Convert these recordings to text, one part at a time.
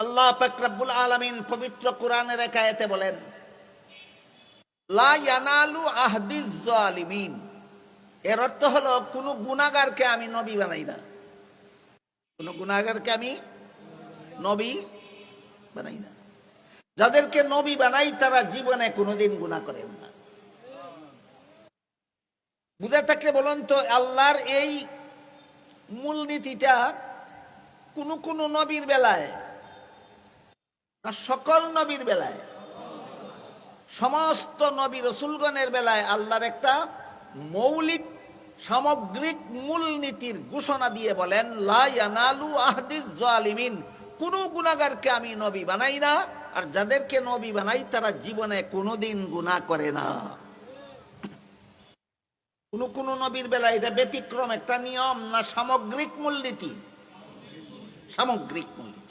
আল্লাহ ফাকরাবুল আলমিন পবিত্র কোরআনের একায়েতে বলেন, লা ইয়ানালু আহদিজ জালিমিন। এর অর্থ হলো, কোন গুনাগারকে আমি নবী বানাই না। কোন গুনাগারকে আমি নবী বানাই না। যাদেরকে নবী বানাই, তারা জীবনে কোনোদিন গুনাহ করেন না। বুঝে থাকলে বলুন তো, আল্লাহর এই মূলনীতিটা কোন কোন নবীর বেলায় না সকল নবীর বেলায়। সমস্ত নবী রসুলগণের বেলায় আল্লাহর একটা মৌলিক, সামগ্রিক মূলনীতির ঘোষণা দিয়ে বলেন লায়ানালু আহদিস জালিমিন। কোন গুণাগারকে আমি নবী বানাই না, আর যাদেরকে নবী বানাই তারা জীবনে কোনোদিন গুণা করে না। কোন কোন নবীর বেলা এটা ব্যতিক্রম, একটা নিয়ম না সামগ্রিক মূলনীতি? সামগ্রিক মূলনীতি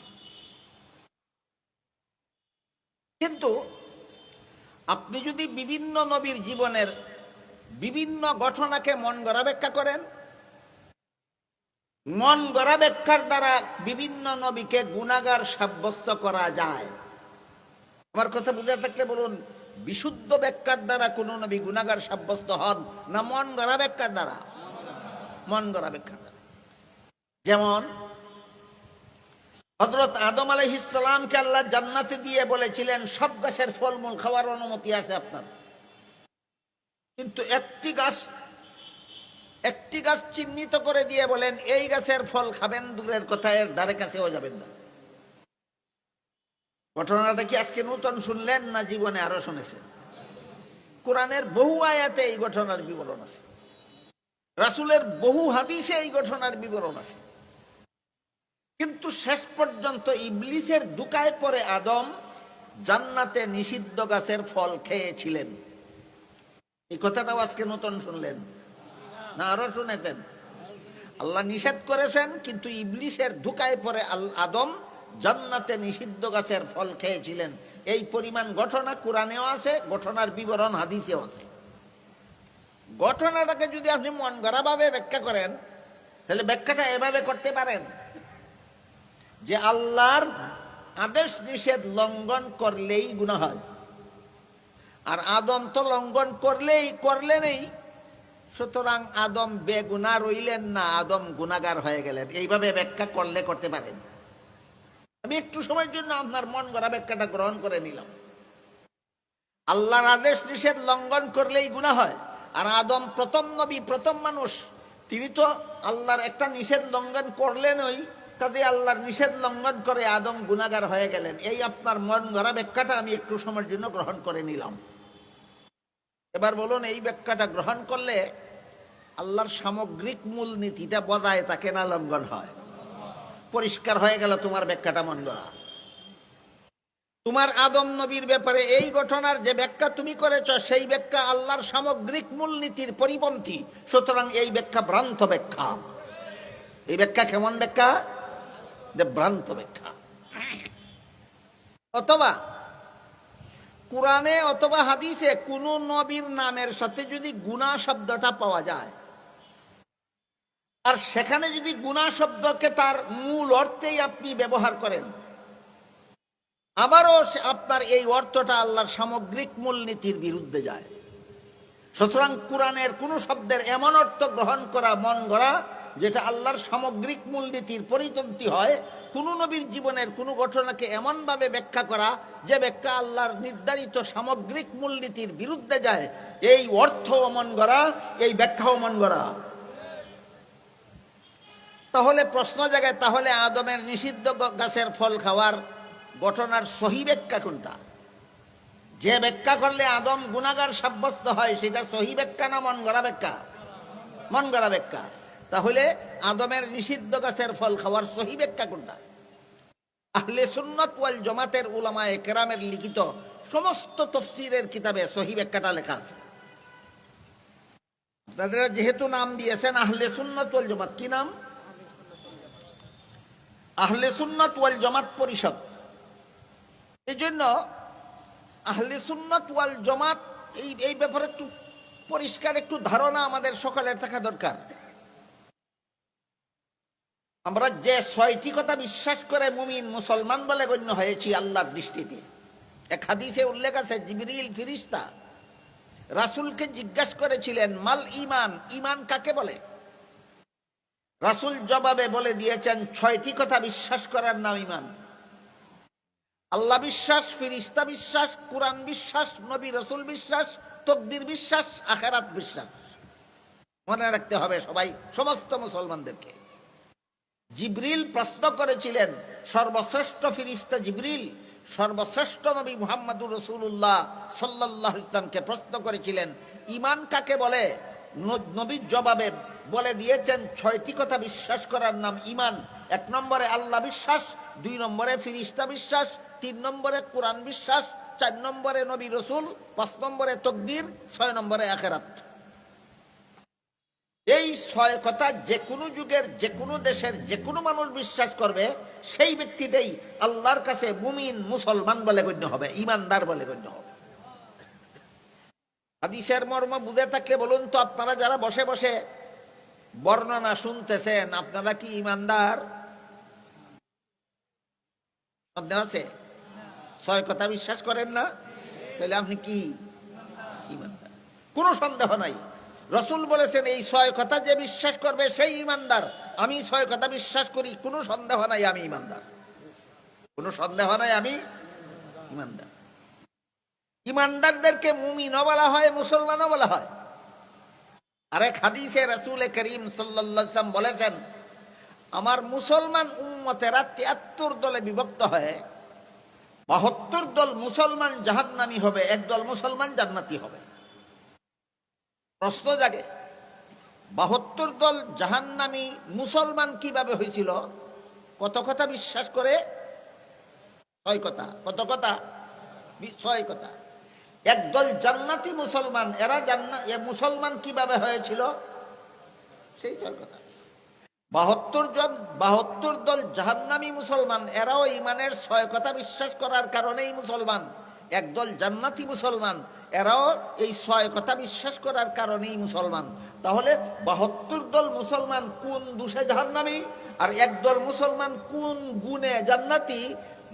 কিন্তু আপনি যদি বিভিন্ন নবীর জীবনের বিভিন্ন ঘটনাকে মন গড়া ব্যাখ্যা করেন? মন গড়া ব্যাখ্যার দ্বারা বিভিন্ন নবীকে গুণাগার সাব্যস্ত করা যায়। আমার কথা বুঝে থাকলে বলুন, বিশুদ্ধ ব্যাখ্যার দ্বারা কোন নবী গুণাগার সাব্যস্ত হন না মন গড়া ব্যাখ্যার দ্বারা? মন গড়া ব্যাখ্যার দ্বারা। যেমন হজরত আদম আলহিসামকে আল্লাহ জান্নাতে দিয়ে বলেছিলেন, সব গাছের ফলমূল খাওয়ার অনুমতি আছে আপনার। কিন্তু একটি গাছ একটি গাছ চিহ্নিত করে দিয়ে বলেন, এই গাছের ফল খাবেন, দূরের কথা এর ধারে কাছেও যাবেন না। ঘটনাটা কি আজকে নূতন শুনলেন না জীবনে আরও শুনেছেন? কোরআনের বহু আয়াতে এই ঘটনার বিবরণ আছে। রাসুলের বহু হাদিসে এই ঘটনার বিবরণ আছে। কিন্তু শেষ পর্যন্ত ইবলিসের দুকায় পরে আদম জান্নাতে নিষিদ্ধ গাছের ফল খেয়েছিলেন। এই কথাটাও আজকে নতুন শুনলেন না আরও শুনেছেন? আল্লাহ নিষেধ করেছেন, কিন্তু ইবলিসের ধুকায় পরে আদম জান্নাতে নিষিদ্ধ গাছের ফল খেয়েছিলেন। এই পরিমাণ ঘটনা কোরআনেও আছে, ঘটনার বিবরণ হাদিসেও আছে। ঘটনাটাকে যদি আপনি মন গড়াভাবে ব্যাখ্যা করেন, তাহলে ব্যাখ্যাটা এভাবে করতে পারেন। যে আল্লাহর আদেশ নিষেধ লঙ্ঘন করলেই গুণা হয়। আর আদম তো লঙ্ঘন করলেই করলে নেই। সুতরাং আদম বেগুনা রইলেন না, আদম গুনাগার হয়ে গেলেন। এইভাবে ব্যাখ্যা করলে করতে পারেন। আমি একটু সময়ের জন্য আপনার মন গড়া ব্যাখ্যাটা গ্রহণ করে নিলাম। আল্লাহর আদেশ নিষেধ লঙ্ঘন করলেই গুণা হয়। আর আদম প্রথম নবী, প্রথম মানুষ, তিনি তো আল্লাহর একটা নিষেধ লঙ্ঘন করলেন ওই কাজে আল্লাহর নিষেধ লঙ্ঘন করে আদম গুনাগার হয়ে গেলেন, এই আপনার মন গড়া ব্যাখ্যাটা আমি একটু সময়ের জন্য গ্রহণ করে নিলাম। এবার বলুন, এই ব্যাখ্যাটা গ্রহণ করলে আল্লাহর সামগ্রিক মূল নীতিটা বজায় তাকে না লঙ্ঘন হয়? পরিষ্কার হয়ে গেল তোমার ব্যাখ্যাটা মন গড়া তোমার আদম নবীর ব্যাপারে এই ঘটনার যে ব্যাখ্যা তুমি করেছ, সেই ব্যাখ্যা আল্লাহর সামগ্রিক মূলনীতির পরিপন্থী। সুতরাং এই ব্যাখ্যা ভ্রান্ত ব্যাখ্যা। এই ব্যাখ্যা কেমন ব্যাখ্যা? যে ভ্রান্ত ব্যাখ্যা। অথবা কোরআনে অথবা হাদিসে কোন নবীর নামের সাথে যদি গুণা শব্দটা পাওয়া যায়, আর সেখানে যদি গুণা শব্দকে তার মূল অর্থেই আপনি ব্যবহার করেন, আবারও আপনার এই অর্থটা আল্লাহর সামগ্রিক মূলনীতির বিরুদ্ধে যায়। সুতরাং কোরআনের কোন শব্দের এমন অর্থ গ্রহণ করা, মন গড়া যেটা আল্লাহর সামগ্রিক মূলনীতির পরিপন্থী হয়, কোন নবীর জীবনের কোন ঘটনাকে এমনভাবে ব্যাখ্যা করা যে ব্যাখ্যা আল্লাহর নির্ধারিত সামগ্রিক মূলনীতির বিরুদ্ধে যায়। এই অর্থ মন গড়া এই ব্যাখ্যাও মন গড়া তাহলে প্রশ্ন জায়গায় তাহলে আদমের নিষিদ্ধ গাছের ফল খাওয়ার ঘটনার সহি ব্যাখ্যা কোনটা? যে ব্যাখ্যা করলে আদম গুণাগার সাব্যস্ত হয়, সেটা সহি ব্যাখ্যা না মন গড়া ব্যাখ্যা? মন গড়া ব্যাখ্যা। তাহলে আদমের নিষিদ্ধ গাছের ফল খাওয়ার সহি ব্যাখ্যা কোনটা? আহলে সুন্নত ওয়াল জমাতের উলামায়ে কেরামের লিখিত সমস্ত তফসিরের কিতাবে সহি ব্যাখ্যাটা লেখা আছে। যেহেতু নাম দিয়েছেন আহলে সুন্নত ওয়াল জমাত, কি নাম? আহলে সুন্নত ওয়াল জমাত পরিষদ। এই জন্য আহলে সুন্নত ওয়াল জমাত এই এই ব্যাপারে একটু পরিষ্কার, একটু ধারণা আমাদের সকলের থাকা দরকার। আমরা যে ছয়টি কথা বিশ্বাস করে মুমিন মুসলমান বলে গণ্য হয়েছি আল্লাহর দৃষ্টিতে। এক হাদিসে উল্লেখ আছে, জিবরিল ফিরিস্তা রাসূলকে জিজ্ঞাসা করেছিলেন, মাল ইমান ইমান কাকে বলে? রাসূল জবাবে বলে দিয়েছেন, ছয়টি কথা বিশ্বাস করার নাম ইমান আল্লাহ বিশ্বাস, ফিরিস্তা বিশ্বাস, কোরআন বিশ্বাস, নবী রসুল বিশ্বাস, তকদির বিশ্বাস, আখেরাত বিশ্বাস। মনে রাখতে হবে সবাই, সমস্ত মুসলমানদেরকে। জিবরিল প্রশ্ন করেছিলেন, সর্বশ্রেষ্ঠ ফিরিস্তা জিবরিল, সর্বশ্রেষ্ঠ নবী মুহাম্মদুর রসুল্লাহ সাল্লাহ ইসলামকে প্রশ্ন করেছিলেন। ইমান কাকে বলে? নবীর জবাবে বলে দিয়েছেন, ছয়টি কথা বিশ্বাস করার নাম ইমান এক নম্বরে আল্লাহ বিশ্বাস, দুই নম্বরে ফিরিস্তা বিশ্বাস, তিন নম্বরে কোরআন বিশ্বাস, চার নম্বরে নবী রসুল, পাঁচ নম্বরে তকদির, ছয় নম্বরে আখেরাত। এই ছয় কথা যে কোনো যুগের, যে কোনো দেশের, যে কোনো মানুষ বিশ্বাস করবে, সেই ব্যক্তিটাই আল্লাহর কাছে মুমিন, মুসলমান বলে গণ্য হবে, ইমানদার বলে গণ্য হবে। হাদিসের মর্ম বুঝে থাকলে বলুন তো, আপনারা যারা বসে বসে বর্ণনা শুনতেছেন, আপনারা কি ইমানদার? আছে? ছয় কথা বিশ্বাস করেন না? তাহলে আপনি কি? ইমানদার। কোনো সন্দেহ নাই। রসুল বলেছেন, এই ছয় কথা যে বিশ্বাস করবে সেই ইমানদার। আমি ছয় কথা বিশ্বাস করি, কোনো সন্দেহ নাই আমি ইমানদার। কোনো সন্দেহ নাই আমি ইমানদার। ইমানদারদেরকে মুমিনও বলা হয়, মুসলমানও বলা হয়। আরেক হাদিসে রসুল করিম সাল্লাম বলেছেন, আমার মুসলমান উম্মতেরা তিয়াত্তর দলে বিভক্ত হয়ে, বাহাত্তর দল মুসলমান জাহান্নামী হবে একদল মুসলমান জান্নাতি হবে। প্রশ্ন জাগে, বাহাত্তর দল জাহান্নামী মুসলমান কীভাবে হয়েছিল? কত কথা বিশ্বাস করে? ছয় কথা। কত কথা? ছয় কথা। একদল জান্নাতি মুসলমান, এরা জান্না মুসলমান কীভাবে হয়েছিল? সেই ছয় কথা। বাহাত্তর জন বাহাত্তর দল জাহান্নামী মুসলমান, এরাও ইমানের ছয় কথা বিশ্বাস করার কারণেই মুসলমান। একদল জান্নাতি মুসলমান এরাও এই ছয় কথা বিশ্বাস করার কারণেই মুসলমান। তাহলে বাহাত্তর দল মুসলমান কোন দুষে জাহান্নামী? আর একদল মুসলমান কোন গুণে জান্নাতি?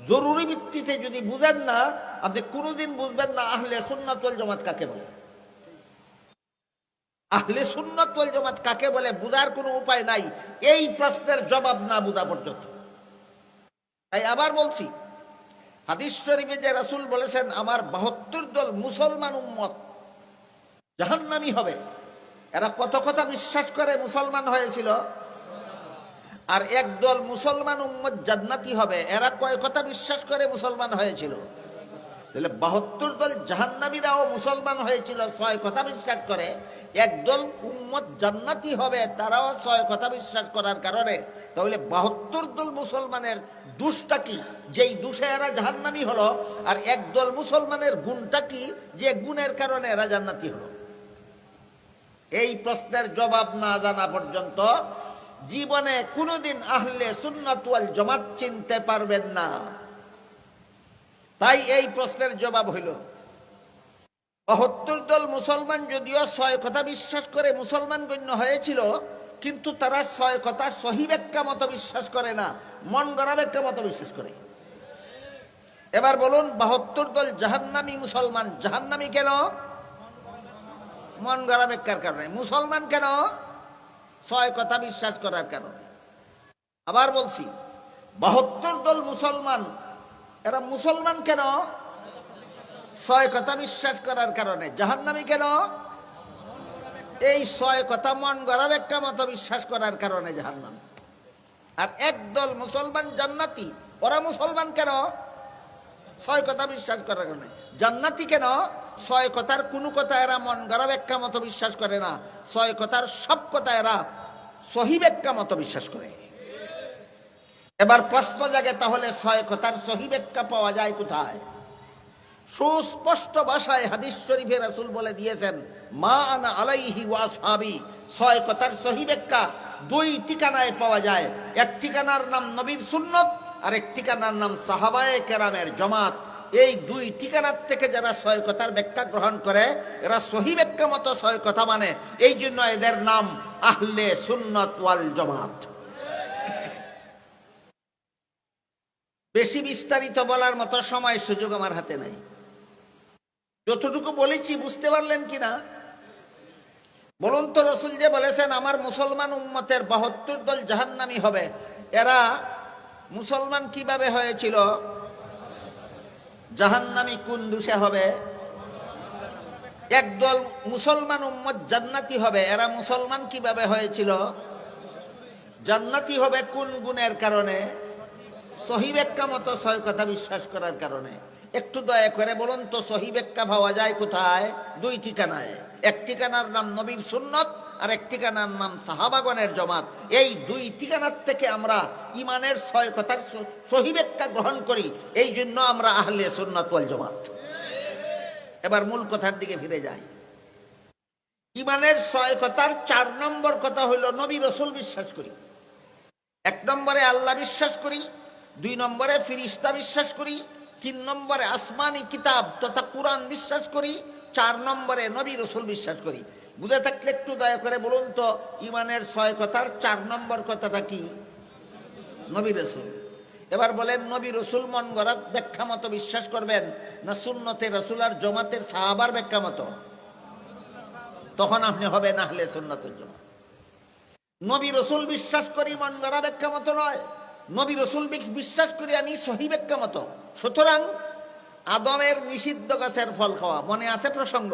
জরুরি ভিত্তিতে যদি বুঝেন না, আপনি কোনোদিন বুঝবেন না আহলে সুন্নাতুল জামাত কাকে বলে। আহলে সুন্নত ওয়াল জামাত কাকে বলে বুঝার কোনো উপায় নাই। এই প্রশ্নের জবাব না বুঝা পর্যন্ত। তাই আবার বলছি হাদিস শরীফে যে রাসুল বলেছেন, আমার বাহাত্তর দল মুসলমান উম্মত, জাহান্নামী হবে। এরা কত কথা বিশ্বাস করে মুসলমান হয়েছিল? আর একদল মুসলমান উম্মত জান্নাতি হবে, এরা কয় কথা বিশ্বাস করে মুসলমান হয়েছিল? তাহলে বাহাত্তর দল জাহান্নামীরাও মুসলমান হয়েছিল, ছয় কথা বিশ্বাস করে। একদল উম্মত জান্নাতি হবে, তারাও ছয় কথা বিশ্বাস করার কারণে। তাহলে বাহাত্তর দল মুসলমানের দুষ্টা কি? যেই দুষে এরা জাহান্নামী হলো, আর একদল মুসলমানের গুণটা কি? যে গুণের কারণে এরা জান্নাতি হলো। এই প্রশ্নের জবাব না জানা পর্যন্ত জীবনে কোনোদিন আহলে সুন্নাতুয়াল জমাত চিনতে পারবেন না। তাই এই প্রশ্নের জবাব হইল, বাহাত্তর দল মুসলমান যদিও ছয় কথা বিশ্বাস করে মুসলমান গণ্য হয়েছিল কিন্তু তারা ছয় কথা, সহি ব্যাখ্যা মতো বিশ্বাস করে না, মন গড়া ব্যাখ্যা মতো বিশ্বাস করে। এবার বলুন, বাহাত্তর দল জাহান্নামী মুসলমান, জাহান্নামী কেন? মন গড়া ব্যাখ্যার কারণে। মুসলমান কেন? ছয় কথা বিশ্বাস করার কারণে। আবার বলছি, বাহাত্তর দল মুসলমান, এরা মুসলমান কেন? ছয় কথা বিশ্বাস করার কারণে। জাহান্নামী কেন? এই ছয় কথা মন গড়া ব্যাখ্যা মতো বিশ্বাস করার কারণে জাহান্নাম। আর একদল মুসলমান জান্নাতি, ওরা মুসলমান কেন? ছয় কথা বিশ্বাস করার কারণে। জান্নাতি কেন? ছয় কথার কোনো কথা এরা মন গড়া ব্যাখ্যা মতো বিশ্বাস করে না। ছয় কথার সব কথা এরা সহি ব্যাখ্যা মতো বিশ্বাস করে। এবার প্রশ্ন জাগে, তাহলে ছয় কথার সহি পাওয়া যায় কোথায়? সুস্পষ্ট ভাষায় হাদিস শরীফে রাসুল বলে দিয়েছেন, মা আনা আলাইহি ওয়াসহাবি ছয় কথার সহি দুই ঠিকানায় পাওয়া যায়। এক ঠিকানার নাম নবীর সুন্নত আর এক ঠিকানার নাম সাহাবায়ে কেরামের জমাত। এই দুই ঠিকানার থেকে যারা ছয় কথার ব্যাখ্যা গ্রহণ করে, এরা সহি ব্যাখ্যা মতো ছয় কথা মানে। এই জন্য এদের নাম আহলে সুন্নত ওয়াল জমাত। বেশি বিস্তারিত বলার মতো সময় সুযোগ আমার হাতে নাই। যতটুকু বলেছি বুঝতে পারলেন কিনা? বলুন তো রসুল যে বলেছেন, আমার মুসলমান উম্মতের বাহাত্তর দল জাহান্নামি হবে। এরা মুসলমান কীভাবে হয়েছিল? জাহান্নামি কোন দুষে হবে? একদল মুসলমান উম্মত জান্নাতি হবে, এরা মুসলমান কীভাবে হয়েছিল? জান্নাতি হবে কোন গুণের কারণে? সহিবেক্কা মতো ছয় কথা বিশ্বাস করার কারণে। একটু দয়া করে বলুন তো সহিবেক্কা পাওয়া যায় কোথায়? দুই ঠিকানায়। এক ঠিকানার নাম নবীর সুন্নত, আর এক ঠিকানার নাম সাহাবাগনের জমাত। এই দুই ঠিকানার থেকে আমরা ইমানের ছয় কথার গ্রহণ করি। এই জন্য আমরা আহলে সুন্নত ওয়াল জমাত। এবার মূল কথার দিকে ফিরে যাই। ইমানের ছয় কথার চার নম্বর কথা হইল নবী রসুল বিশ্বাস করি। এক নম্বরে আল্লাহ বিশ্বাস করি, দুই নম্বরে ফিরিস্তা বিশ্বাস করি তিন নম্বরে আসমানি কিতাব তথা কোরআন বিশ্বাস করি, চার নম্বরে নবী রসুল বিশ্বাস করি। বুঝে থাকলে একটু দয়া করে বলুন তো, ইমানের ছয় কথার চার নম্বর কথাটা কি? নবী রসুল। এবার বলেন, নবী রসুল মন গড়া ব্যাখ্যা মতো বিশ্বাস করবেন না সুন্নতে রসুল আর জমাতের সাহাবার ব্যাখ্যা মতো? তখন আপনি হবে না হলে সুন্নতের জমা নবী রসুল বিশ্বাস করি মন গড়া ব্যাখ্যা মতো নয়। নবী রসুল বিশ্বাস করি আমি সহি ব্যাখ্যা মতো। সুতরাং আদমের নিষিদ্ধ গাছের ফল খাওয়া, মনে আছে প্রসঙ্গ?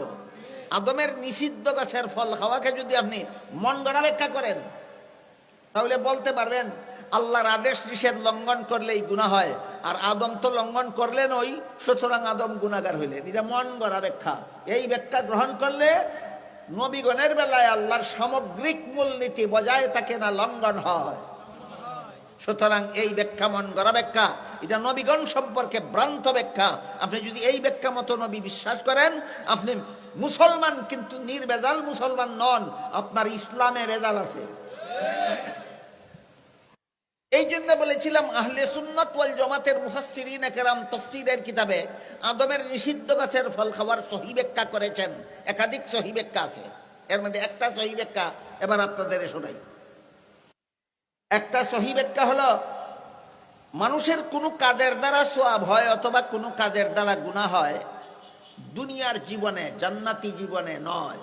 আদমের নিষিদ্ধ গাছের ফল খাওয়াকে যদি আপনি মন ব্যাখ্যা করেন, তাহলে বলতে পারবেন, আল্লাহর আদেশ নিষেধ লঙ্ঘন করলেই গুণা হয়, আর আদম তো লঙ্ঘন করলেন ওই সুতরাং আদম গুণাগার হইলেন। এটা মন গড়া ব্যাখ্যা এই ব্যাখ্যা গ্রহণ করলে নবীগণের বেলায় আল্লাহর সামগ্রিক মূলনীতি বজায় থাকে না, লঙ্ঘন হয়। সুতরাং এই ব্যাখ্যা মন গড়া ব্যাখ্যা। এটা নবীগণ সম্পর্কে ভ্রান্ত ব্যাখ্যা। আপনি যদি এই ব্যাখ্যা মতো নবী বিশ্বাস করেন, আপনি মুসলমান কিন্তু নির্বেজাল মুসলমান নন, আপনার ইসলামে বেজাল আছে। এই জন্য বলেছিলাম, আহলে সুন্নত ওয়াল জমাতের মুফাসসিরিন একরাম তফসিরের কিতাবে আদমের নিষিদ্ধ গাছের ফল খাওয়ার সহি ব্যাখ্যা করেছেন। একাধিক সহি ব্যাখ্যা আছে। এর মধ্যে একটা সহি ব্যাখ্যা এবার আপনাদের শোনাই। একটা সহি ব্যাখ্যা হলো, মানুষের কোনো কাজের দ্বারা সোয়াব হয় অথবা কোনো কাজের দ্বারা গুনাহ হয়, দুনিয়ার জীবনে, জান্নাতি জীবনে নয়।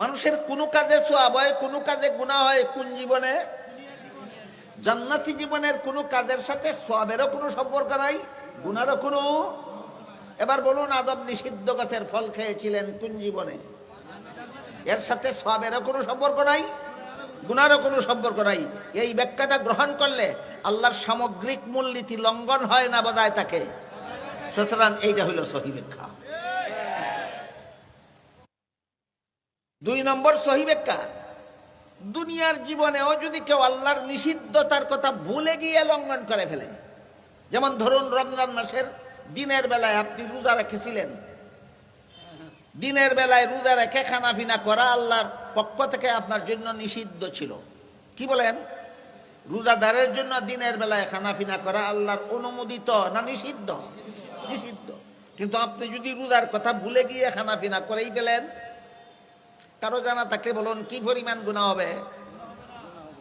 মানুষের কোনো কাজে সোয়াব হয়, কোনো কাজে গুণা হয়, কোন জীবনে? জান্নাতি জীবনের কোনো কাজের সাথে সোয়াবেরও কোনো সম্পর্ক নাই গুনারও কোনো। এবার বলুন আদম নিষিদ্ধ গাছের ফল খেয়েছিলেন কোন জীবনে? এর সাথে সোয়াবেরও কোনো সম্পর্ক নাই গুনারও কোনো সম্পর্ক নাই। এই ব্যাখ্যাটা গ্রহণ করলে আল্লাহর সামগ্রিক মূলনীতি লঙ্ঘন হয় না বজায় তাকে সুতরাং এইটা হইল সহি ব্যাখ্যা। দুই নম্বর সহি ব্যাখ্যা। দুনিয়ার জীবনেও যদি কেউ আল্লাহর নিষিদ্ধতার কথা ভুলে গিয়ে লঙ্ঘন করে ফেলে, যেমন ধরুন রমজান মাসের দিনের বেলায় আপনি রোজা রেখেছিলেন। দিনের বেলায় রোজা রেখে খানাফিনা করা আল্লাহর পক্ষ থেকে আপনার জন্য নিষিদ্ধ ছিল। কি বলেন? রোজাদারের জন্য দিনের বেলায় খানাফিনা করা আল্লাহর অনুমোদিত না নিষিদ্ধ? নিষিদ্ধ। কিন্তু আপনি যদি রোজার কথা ভুলে গিয়ে খানাফিনা করেই ফেলেন, কারও জানা তাকে বলুন, কি পরিমাণ গুণা হবে?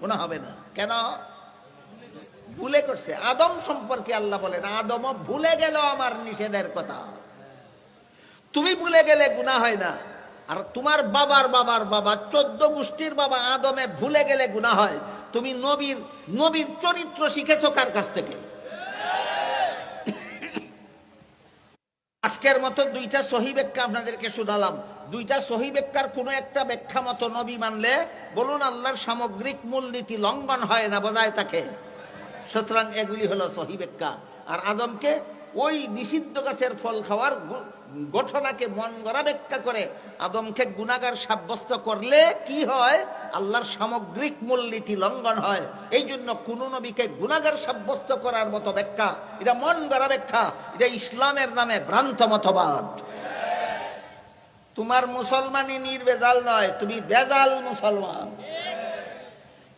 গুণা হবে না। কেন? ভুলে করছে। আদম সম্পর্কে আল্লাহ বলেন, আদম, ভুলে গেল আমার নিষেধের কথা। তুমি ভুলে গেলে গুণা হয় না। আর তোমার বাবার বাবার বাবা, চোদ্দ গোষ্ঠীর বাবা আদমে ভুলে গেলে গুণা হয়। তুমি নবীর নবীর চরিত্র শিখেছো কার কাছ থেকে? আজকের মতো দুইটা সহি ব্যাখ্যা আপনাদেরকে শোনালাম দুইটা সহি ব্যাখ্যার কোনো একটা ব্যাখ্যা মতো নবী মানলে বলুন, আল্লাহর সামগ্রিক মূলনীতি লঙ্ঘন হয় না, বজায় তাকে সুতরাং এগুলি হলো সহি ব্যাখ্যা। আর আদমকে ওই নিষিদ্ধ গাছের ফল খাওয়ার ঘটনাকে মন গড়া ব্যাখ্যা করে আদমকে গুণাগার সাব্যস্ত করলে কি হয়? আল্লাহর সামগ্রিক মূলনীতি লঙ্ঘন হয়। এই জন্য কোন নবীকে গুণাগার সাব্যস্ত করার মতো ব্যাখ্যা, এটা মন গড়া ব্যাখ্যা এটা ইসলামের নামে ভ্রান্ত মতবাদ। তোমার মুসলমানই নির্বেজাল নয়, তুমি বেজাল মুসলমান।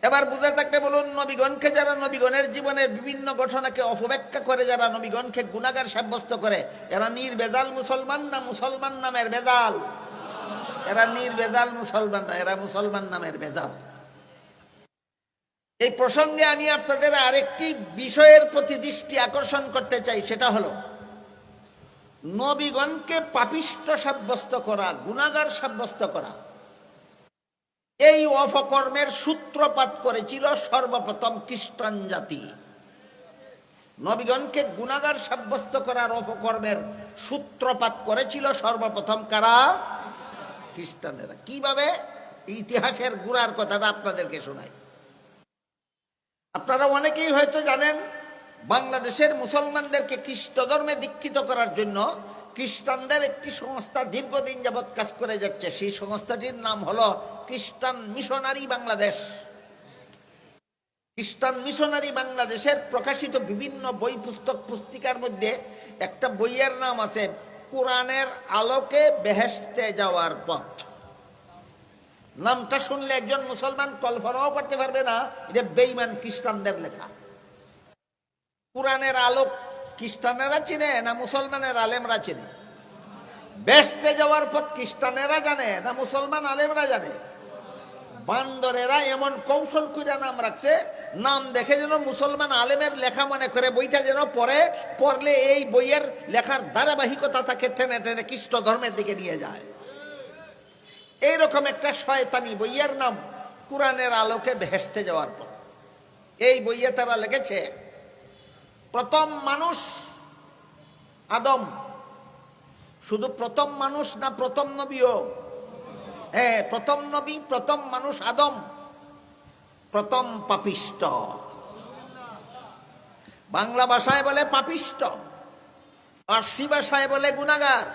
এবার বুঝে থাকলে বলুন, নবীগণকে যারা নবীগণের জীবনের বিভিন্ন ঘটনাকে অপব্যাখ্যা করে, যারা নবীগণকে গুণাগার সাব্যস্ত করে, এরা নির্বেজাল মুসলমান না মুসলমান নামের বেজাল? এরা নির্বেজাল মুসলমান না, এরা মুসলমান নামের বেজাল। এই প্রসঙ্গে আমি আপনাদের আরেকটি বিষয়ের প্রতি দৃষ্টি আকর্ষণ করতে চাই, সেটা হলো, নবীগণকে পাপিষ্ট সাব্যস্ত করা গুণাগার সাব্যস্ত করা এই অপকর্মের সূত্রপাত করেছিল সর্বপ্রথম খ্রিস্টান জাতি। নবীগণকে গুণাগার সাব্যস্ত করার অপকর্মের সূত্রপাত করেছিল সর্বপ্রথম কারা? খ্রিস্টানেরা। কীভাবে? ইতিহাসের গুড়ার কথাটা আপনাদেরকে শোনাই। আপনারা অনেকেই হয়তো জানেন, বাংলাদেশের মুসলমানদেরকে খ্রিস্ট ধর্মে দীক্ষিত করার জন্য খ্রিস্টানদের একটি সংস্থা দীর্ঘদিন যাবৎ কাজ করে যাচ্ছে। সেই সংস্থাটির নাম হলো খ্রিস্টান মিশনারি বাংলাদেশ। খ্রিস্টান মিশনারি বাংলাদেশের প্রকাশিত বিভিন্ন বই পুস্তক পুস্তিকার মধ্যে একটা বইয়ের নাম আছে, কোরআনের আলোকে বেহেশতে যাওয়ার পথ। নামটা শুনলে একজন মুসলমান কল্পনাও করতে পারবে না, এটা বেইমান খ্রিস্টানদের লেখা। কোরআনের আলোক খ্রিস্টানেরা চিনে না মুসলমানের আলেমরা চিনে? বেসতে যাওয়ার পথ খ্রিস্টানেরা জানে না মুসলমান আলেমরা জানে? বান্দরেরা এমন কৌশল করে নাম রাখছে, নাম দেখে যেন মুসলমান আলেমের লেখা মনে করে, বইটা যেন পড়ে, পড়লে এই বইয়ের লেখার ধারাবাহিকতা তাকে টেনে টেনে খ্রিস্ট ধর্মের দিকে নিয়ে যায়। এইরকম একটা শয়তানি বইয়ের নাম, কোরআনের আলোকে ভেসতে যাওয়ার পর। এই বইয়ে তারা লিখেছে প্রথম মানুষ আদম। শুধু প্রথম মানুষ না প্রথম নবীও? হ্যাঁ প্রথম নবী, প্রথম মানুষ আদম। প্রথম পাপিষ্ট। বাংলা ভাষায় বলে পাপিষ্ট। পার্সি ভাষায় বলে গুনাগার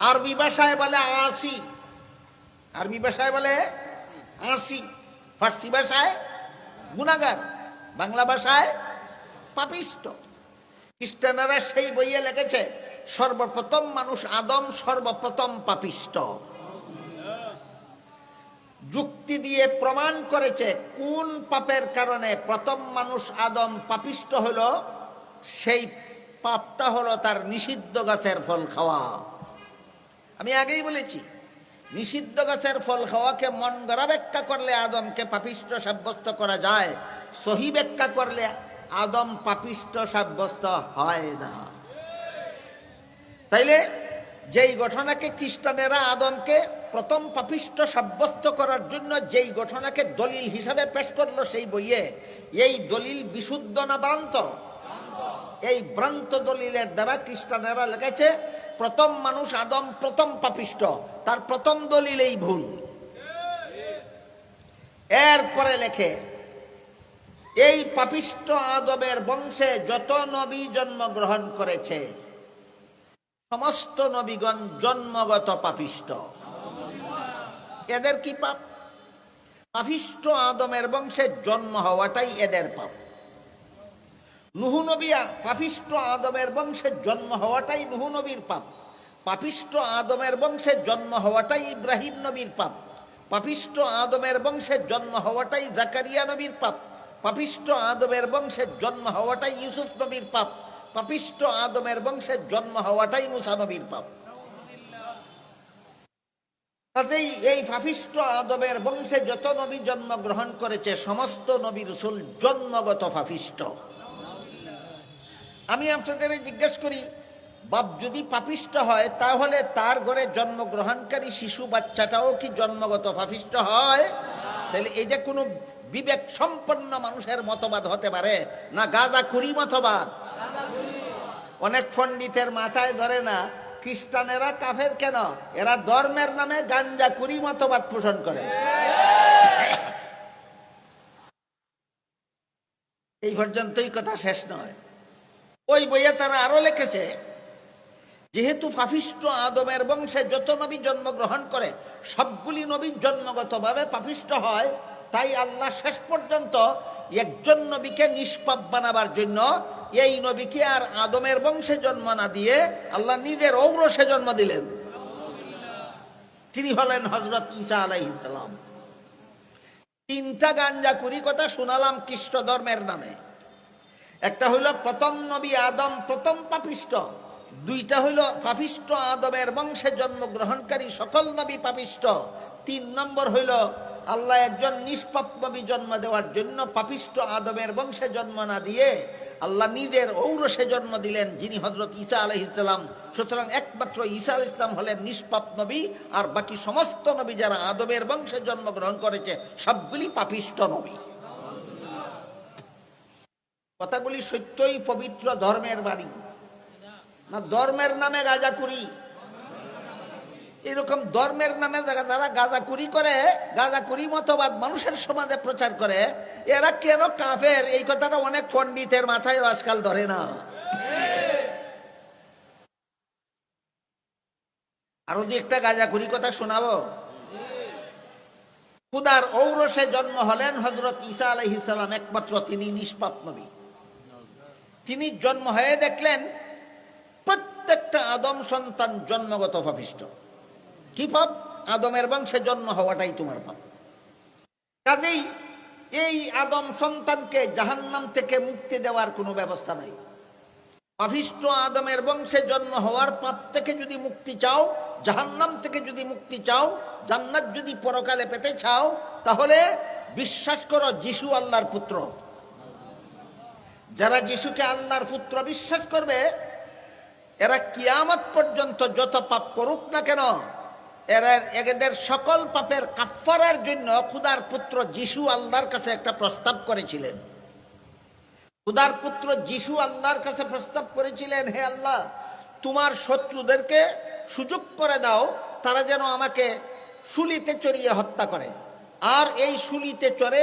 আরবি ভাষায় বলে আসি আরবি ভাষায় বলে আসি ফার্সি ভাষায় গুনাগার বাংলা ভাষায় পাপিষ্ট। খ্রিস্টানেরা সেই বইয়ে লিখেছে, সর্বপ্রথম মানুষ আদম, সর্বপ্রথম পাপিষ্ট। যুক্তি দিয়ে প্রমাণ করেছে কোন পাপের কারণে প্রথম মানুষ আদম পাপিষ্ট হল, সেই পাপটা হলো তার নিষিদ্ধ গাছের ফল খাওয়া। আমি আগেই বলেছি, নিষিদ্ধ গাছের ফল খাওয়াকে মন গড়া ব্যাখ্যা করলে আদমকে পাপিষ্ট সাব্যস্ত করা যায়, সহি ব্যাখ্যা করলে আদম পাপিষ্ট সাব্যস্ত হয় না। তাইলে যেই ঘটনাকে খ্রিস্টানেরা আদমকে প্রথম পাপিষ্ট সাব্যস্ত করার জন্য যেই ঘটনাকে দলিল হিসাবে পেশ করল সেই বইয়ে, এই দলিল বিশুদ্ধ না ভ্রান্ত? এই ভ্রান্ত দলিলের দ্বারা খ্রিস্টানেরা লেগেছে প্রথম মানুষ আদম প্রথম পাপিষ্ট তার প্রথম দলিল এই ভুল। এরপরে লেখে এই পাপিষ্ট আদমের বংশে যত নবী জন্মগ্রহণ করেছে, সমস্ত নবীগণ জন্মগত পাপিষ্ট এদের কি পাপ? পাপিষ্ট আদমের বংশে জন্ম হওয়াটাই এদের পাপ। নুহু নবিয়া পাপিষ্ট আদমের বংশে জন্ম হওয়াটাই নুহু নবীর পাপ। পাপিষ্ট আদমের বংশে জন্ম হওয়াটাই ইব্রাহিম নবীর পাপ। পাপিষ্ট আদমের বংশে জন্ম হওয়াটাই জাকারিয়া নবীর পাপ। পাপিষ্ট আদমের বংশের জন্ম হওয়াটাই ইউসুফ নবীর পাপ। পাপিষ্ট আদমের বংশের জন্ম হওয়াটাই মুসা নবীর পাপ। কাজেই এই পাপিষ্ট আদমের বংশে যত নবী জন্মগ্রহণ করেছে, সমস্ত নবী রসুল জন্মগত পাপিষ্ট। আমি আপনাদের জিজ্ঞেস করি, বাপ যদি পাপিষ্ট হয়, তাহলে তার ঘরে জন্মগ্রহণকারী শিশু বাচ্চাটাও কি জন্মগত পাপিষ্ট হয়? তাহলে এটা কোনো বিবেক সম্পন্ন মানুষের মতবাদ হতে পারে? না গাজা কুড়ি মতবাদ? অনেক পণ্ডিতের মাথায় ধরে না, খ্রিস্টানেরা কাফের কেন? এরা ধর্মের নামে গাঞ্জা কুড়ি মতবাদ পোষণ করে। এই পর্যন্তই কথা শেষ নয়। ওই বইয়ে তারা আরও লিখেছে যেহেতু পাপিষ্ট আদমের বংশে যত নবী জন্মগ্রহণ করে, সবগুলি নবী জন্মগতভাবে পাপিষ্ট হয়, তাই আল্লাহ শেষ পর্যন্ত একজন নবীকে নিষ্পাপ বানাবার জন্য এই নবীকে আর আদমের বংশে জন্ম না দিয়ে আল্লাহ নিজের ঔরসে জন্ম দিলেন। তিনি হলেন হজরত ঈসা আলাইহিসালাম তিনটা গাঞ্জা কুড়ি কথা শোনালাম খ্রিস্ট ধর্মের নামে। একটা হইল প্রথম নবী আদম, প্রথম পাপিষ্ট। দুইটা হইল পাপিষ্ট আদবের বংশে জন্মগ্রহণকারী সকল নবী পাপিষ্ট। তিন নম্বর হইল আল্লাহ একজন নিষ্পাপ নবী জন্ম দেওয়ার জন্য পাপিষ্ট আদমের বংশে জন্ম না দিয়ে আল্লাহ নিজের ঔরসে জন্ম দিলেন, যিনি হজরত ঈসা আলহ ইসলাম সুতরাং একমাত্র ঈসা আল ইসলাম হলেন নিষ্পাপ নবী, আর বাকি সমস্ত নবী যারা আদমের বংশে জন্মগ্রহণ করেছে, সবগুলি পাপিষ্ট নবী। কথাগুলি সত্যই পবিত্র ধর্মের বাণী। না, ধর্মের নামে গাজাকুরি এরকম ধর্মের নামে যারা গাজাকুরি করে গাজাকুরি মতবাদ মানুষের সমাজে প্রচার করে, এরা কেন কাফের? এই কথাটা অনেক পণ্ডিতের মাথায় আজকাল ধরে না। আরও যে একটা গাজাকুরি কথা শোনাবো। খুদার ঔরসে জন্ম হলেন হজরত ঈসা আলহিসাল্লাম একমাত্র তিনি নিষ্পাপ নবী। তিনি জন্ম হয়ে দেখলেন প্রত্যেকটা আদম সন্তান জন্মগত পাপিষ্ট কি পাপ? আদমের বংশে জন্ম হওয়াটাই তোমার পাপ। কাজেই এই আদম সন্তানকে জাহান্নাম থেকে মুক্তি দেওয়ার কোনো ব্যবস্থা নাই। পাপিষ্ট আদমের বংশে জন্ম হওয়ার পাপ থেকে যদি মুক্তি চাও, জাহান্নাম থেকে যদি মুক্তি চাও, জান্নাত যদি পরকালে পেতে চাও, তাহলে বিশ্বাস করো যিশু আল্লাহর পুত্র। যারা যিশুকে আল্লাহর পুত্র বিশ্বাস করবে এরা কিয়ামত পর্যন্ত যত পাপ করুক না কেন, এরা এদের সকল পাপের কাফারার জন্য খুদার পুত্র যিশু আল্লাহর কাছে একটা প্রস্তাব করেছিলেন। খুদার পুত্র যিশু আল্লাহর কাছে প্রস্তাব করেছিলেন, হে আল্লাহ, তোমার শত্রুদেরকে সুযোগ করে দাও, তারা যেন আমাকে শুলিতে চড়িয়ে হত্যা করে। আর এই শুলিতে চড়ে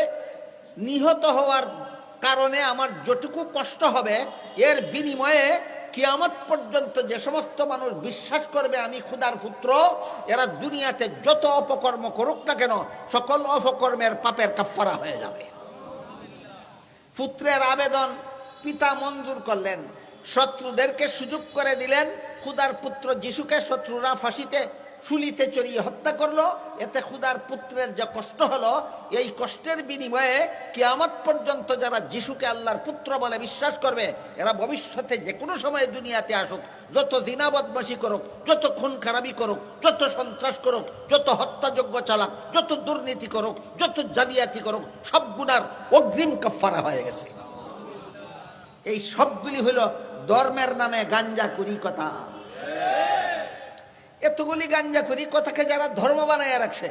নিহত হওয়ার কারণে আমার যটুকু কষ্ট হবে, এর বিনিময়ে কিয়ামত পর্যন্ত যে সমস্ত মানুষ বিশ্বাস করবে আমি খুদার পুত্র, এরা দুনিয়াতে যত অপকর্ম করুক না কেন, সকল অপকর্মের পাপের কাফারা হয়ে যাবে। পুত্রের আবেদন পিতা মঞ্জুর করলেন, শত্রুদেরকে সুযোগ করে দিলেন, খুদার পুত্র যিশুকে শত্রুরা ফাঁসিতে শুলিতে চড়িয়ে হত্যা করল, এতে খুদার পুত্রের যে কষ্ট হলো, এই কষ্টের বিনিময়ে কিয়ামত পর্যন্ত যারা যিশুকে আল্লাহর পুত্র বলে বিশ্বাস করবে, এরা ভবিষ্যতে যে কোনো সময় দুনিয়াতে আসুক। যত জিনা বদমাসি করুক, যত খুন খারাপি করুক, যত সন্ত্রাস করুক, যত হত্যাযোগ্য চালাক, যত দুর্নীতি করুক, যত জালিয়াতি করুক, সব গুনার অগ্রিম কাফারা হয়ে গেছে। এই সবগুলি হলো ধর্মের নামে গাঞ্জা কুরি কথা। এতগুলি গাঞ্জা করি কথাকে যারা ধর্ম বানায় রাখছে,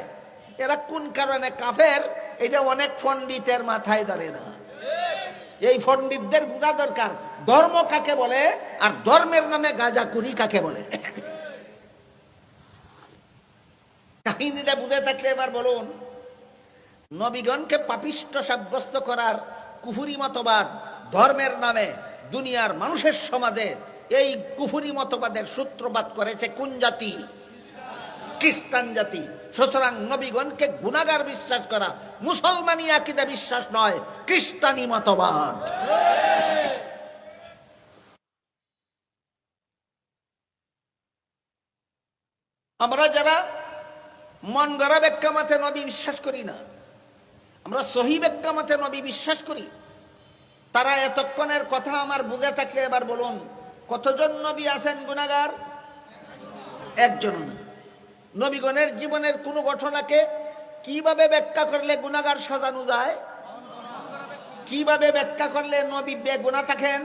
এরা কোন কারণে কাফের? এটা অনেক পণ্ডিতের মাথায় ধরে না। এই পণ্ডিতদের বোঝা দরকার, ধর্ম কাকে বলে আর ধর্মের নামে গাঁজা কুরি কাকে বলে? কাহিনীটা বুঝে থাকলে এবার বলুন, নবীগণকে পাপিষ্ট সাব্যস্ত করার কুফুরি মতবাদ ধর্মের নামে, দুনিয়ার মানুষের সমাজে এই কুফুরি মতবাদের সূত্রপাত করেছে কোন জাতি? খ্রিস্টান জাতি। সুতরাং নবীগণকে গুণাগার বিশ্বাস করা মুসলমানি আকিদা বিশ্বাস নয়, খ্রিস্টানি মতবাদ। আমরা যারা মন গড়া ব্যাখ্যা মাথে নবী বিশ্বাস করি না, আমরা সহি ব্যাখ্যা মাথে নবী বিশ্বাস করি। তারা এতক্ষণের কথা আমার বুঝে থাকলে এবার বলুন কতজন নবী আছেন গুণাগার একজন নবীগণের জীবনের কোন ঘটনাকে কীভাবে ব্যাখ্যা করলে গুণাগার সাজানো যায়? কীভাবে ব্যাখ্যা করলে নবী বেগুনা থাকেন?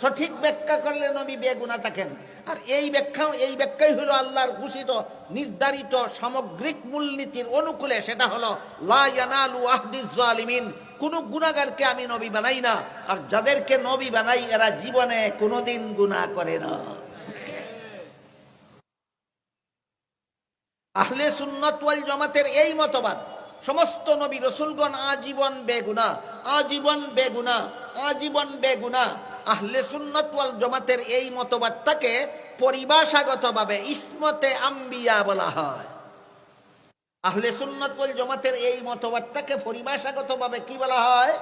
সঠিক ব্যাখ্যা করলে নবী বেগুনা থাকেন। আর এই ব্যাখ্যা, এই ব্যাখ্যাই হলো আল্লাহর ঘোষিত নির্ধারিত সামগ্রিক মূলনীতির অনুকূলে সেটা হলো লা ইয়ানালু আহদিজ জালিমিন। কোন গুণাগারকে আমি নবী বানাই না। আর যাদেরকে নবী বানাই, এরা জীবনে কোনোদিন গুণা করে না। আহলে সুন্নত ওয়াল জামাতের এই মতবাদ, সমস্ত নবী রসুলগণ আজীবন বেগুনা আজীবন বেগুনা আজীবন বেগুনা আহলে সুন্নত ওয়াল জামাতের এই মতবাদটাকে পরিভাষাগতভাবে ইসমতে আম্বিয়া বলা হয়। আহলে সুন্নত ওয়াল জামাতের এই মতবাদটাকে পরিভাষাগতভাবে কি বলা হয়?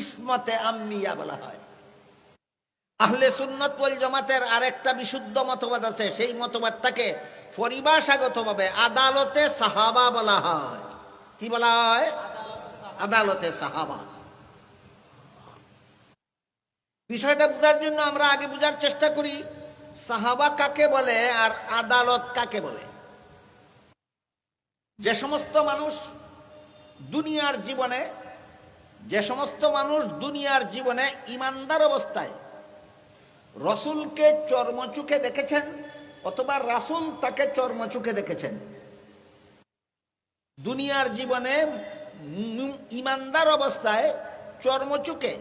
ইসমতে আম্মিয়া বলা হয়। আহলে সুন্নত ওয়াল জামাতের আরেকটা বিশুদ্ধ মতবাদ আছে, সেই মতবাদটাকে পরিভাষাগতভাবে আদালতে সাহাবা বলা হয়। কি বলা হয়? আদালতে সাহাবা। বিষয়টা বোঝার জন্য আমরা আগে বোঝার চেষ্টা করি, সাহাবা কাকে বলে আর আদালত কাকে বলে? যে সমস্ত মানুষ দুনিয়ার জীবনে, যে সমস্ত মানুষ দুনিয়ার জীবনে ইমানদার অবস্থায় রসুলকে চর্মচুকে দেখেছেন অথবা রাসুল তাকে চর্মচুকে দেখেছেন। দুনিয়ার জীবনে ইমানদার অবস্থায় চর্মচুকে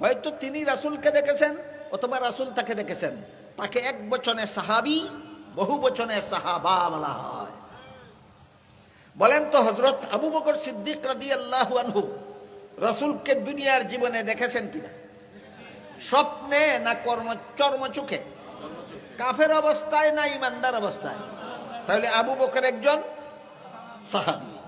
হয়তো তিনি রাসুলকে দেখেছেন অথবা রাসুল তাকে দেখেছেন। তাকে এক বচনে সাহাবি, বহু বচনে সাহাবা বলা হয়। বলেন তো হজরত আবু বকর সিদ্দিক রাদি আল্লাহ আনহু রসুলকে দুনিয়ার জীবনে দেখেছেন কিনা? স্বপ্নে না কর্ম চর্মচুকে কাফের অবস্থায় না ইমানদার অবস্থায়? তাহলে আবু বকর একজন সাহাবি।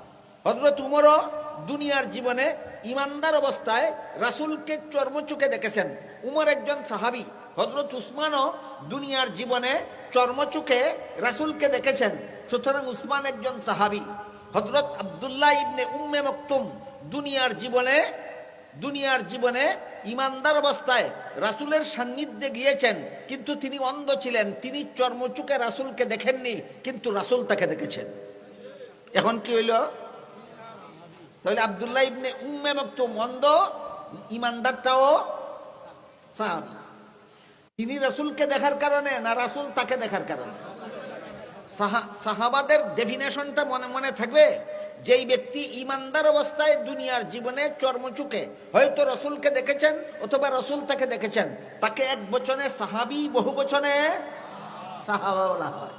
হজরত উমরও দুনিয়ার জীবনে ইমানদার অবস্থায় রাসুলকে চর্মচুকে দেখেছেন। উমর একজন সাহাবি। হজরত উসমানও দুনিয়ার জীবনে চর্মচুকে রাসুলকে দেখেছেন। সুতরাং উসমান একজন সাহাবি। হজরত আবদুল্লাহ ইবনে উম্মে মকতুম দুনিয়ার জীবনে দুনিয়ার জীবনে ইমানদার অবস্থায় রাসুলের সান্নিধ্যে গিয়েছেন, কিন্তু তিনি অন্ধ ছিলেন, তিনি চর্মচুকে রাসুলকে দেখেননি, কিন্তু রাসুল তাকে দেখেছেন। এখন কি হইল? তাহলে আবদুল্লাহ ইবনে উম্মে মকতুম অন্ধ ইমানদারটাও সাহাবী। তিনি রাসুলকে দেখার কারণে না রাসুল তাকে দেখার কারণে? সাহাবাদের ডেফিনেশনটা মনে মনে থাকবে, যেই ব্যক্তি ইমানদার অবস্থায় দুনিয়ার জীবনে চর্মচুকে, হয়তো রসুলকে দেখেছেন অথবা রসুল তাকে দেখেছেন, তাকে এক বচনে সাহাবি, বহু বচনে সাহাবা বলা হয়।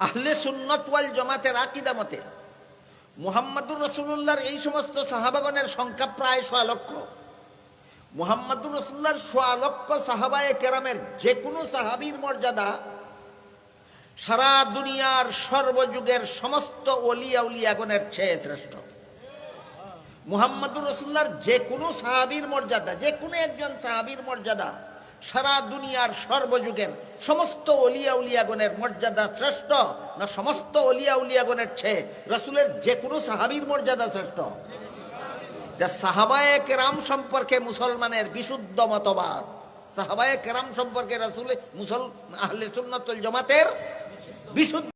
আহলে সুন্নত ওয়াল জমাতের আকিদা মতে, মুহাম্মাদুর রসুল্লাহর এই সমস্ত সাহাবাগণের সংখ্যা প্রায় সোয়া লক্ষ। মুহাম্মাদুর রসুল্লাহর সোয়া লক্ষ সাহাবায়ে কেরামের যে কোনো সাহাবীর মর্যাদা সারা দুনিয়ার সর্বযুগের সমস্ত অলিয়া উলিয়াগণের চেয়ে শ্রেষ্ঠ। মুহাম্মাদুর রসুল্লাহর যে কোনো সাহাবীর মর্যাদা, যে কোনো একজন সাহাবীর মর্যাদা, সারা দুনিয়ার সর্বযুগের সমস্ত অলিয়া উলিয়াগণের মর্যাদা শ্রেষ্ঠ না সমস্ত অলিয়া উলিয়াগণের চেয়ে রসুলের যে কোনো সাহাবীর মর্যাদা শ্রেষ্ঠ? যা সাহাবায়ে কেরাম সম্পর্কে মুসলমানের বিশুদ্ধ মতবাদ। সাহাবায়ে কেরাম সম্পর্কে রসুল মুসল আহলে সুন্নতুল জমাতের বিশুদ্ধ